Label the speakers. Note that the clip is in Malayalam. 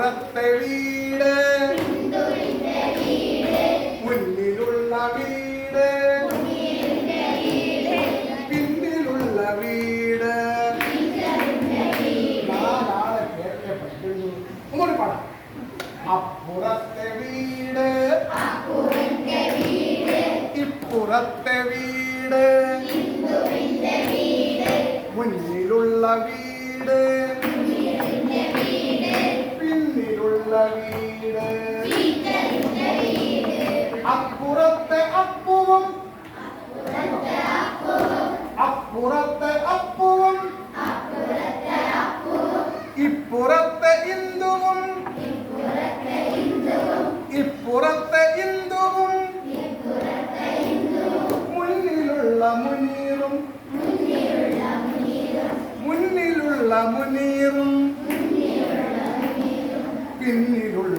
Speaker 1: ഇപ്പുറത്തെ വീട്. മുന്നിലുള്ള വീട്. പിന്നിലുള്ള വീട്. നാലാളെ പാടാം. അപ്പുറത്തെ വീട്. ഇപ്പുറത്തെ വീട്. മുന്നിലുള്ള വീട്. വീട്. അപ്പുറത്തെ അപ്പുവും. അപ്പുറത്തെ അപ്പുവും. ഇപ്പുറത്തെ ഇന്ദുവും. ഇപ്പുറത്തെ ഇന്ദുവും. മുന്നിലുള്ള മുനീറും. മുന്നിലുള്ള മുനീറും. இருள்